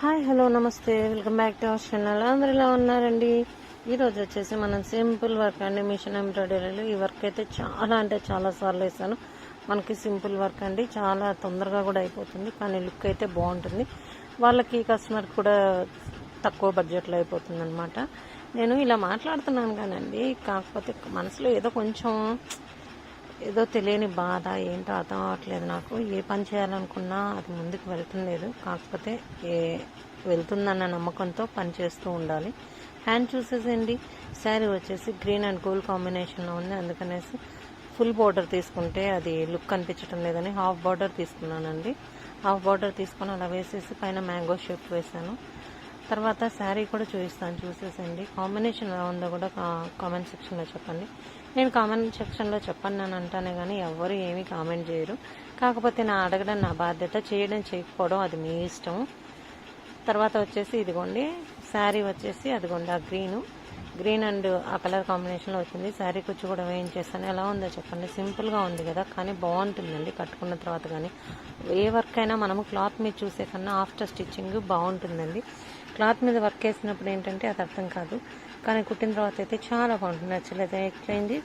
Hi hello నమస్తే. Welcome back to our channel అందరు ఇలా ఉన్నారండి? ఈరోజు వచ్చేసి మనం సింపుల్ వర్క్ అండి. మిషన్ ఎంబ్రాయిడరీలో. ఈ వర్క్ అయితే చాలా అంటే చాలా సార్లు వేసాను మనకి సింపుల్ వర్క్ అండి. చాలా తొందరగా కూడా అయిపోతుంది కానీ లుక్ అయితే బాగుంటుంది. వాళ్ళకి కస్టమర్ కూడా తక్కువ బడ్జెట్లో అయిపోతుంది అనమాట నేను ఇలా మాట్లాడుతున్నాను కానండి. కాకపోతే మనసులో ఏదో కొంచెం ఏదో తెలియని బాధ ఏంటో అర్థం అవ్వట్లేదు నాకు. ఏ పని చేయాలనుకున్నా అది ముందుకు వెళ్తుండలేదు కాకపోతే ఏ వెళ్తుందన్న నమ్మకంతో పని చేస్తూ ఉండాలి. హ్యాండ్ చూసేసండి శారీ వచ్చేసి గ్రీన్ అండ్ గోల్డ్ కాంబినేషన్లో ఉంది. అందుకనేసి ఫుల్ బార్డర్ తీసుకుంటే అది లుక్ కనిపించడం లేదని హాఫ్ బార్డర్ తీసుకున్నానండి. హాఫ్ బార్డర్ తీసుకొని అలా వేసేసి పైన మ్యాంగో షేప్ వేసాను తర్వాత శారీ కూడా చూపిస్తాను చూసేసండి కాంబినేషన్ ఎలా ఉందో కూడా కా- కామెంట్ సెక్షన్లో చెప్పండి. నేను కామెంట్ సెక్షన్లో చెప్పండి అని అంటానే కానీ ఎవరు ఏమీ కామెంట్ చేయరు. కాకపోతే నా అడగడం నా బాధ్యత చేయడం చేయకపోవడం అది మీ ఇష్టం. తర్వాత వచ్చేసి ఇదిగోండి శారీ వచ్చేసి అదిగోండి ఆ గ్రీన్ గ్రీన్ అండ్ ఆ కలర్ కాంబినేషన్లో వచ్చింది. శారీ కుచ్చి కూడా వేయించేస్తాను. ఎలా ఉందో చెప్పండి. సింపుల్గా ఉంది కదా కానీ బాగుంటుందండి కట్టుకున్న తర్వాత కానీ. ఏ వర్క్ అయినా మనము క్లాత్ మీద చూసే కన్నా ఆఫ్టర్ స్టిచ్చింగ్ బాగుంటుందండి. క్లాత్ మీద వర్క్ వేసినప్పుడు ఏంటంటే అది అర్థం కాదు. కానీ కుట్టిన తర్వాత అయితే చాలా బాగుంటుంది. నచ్చలేదు ఎట్లయింది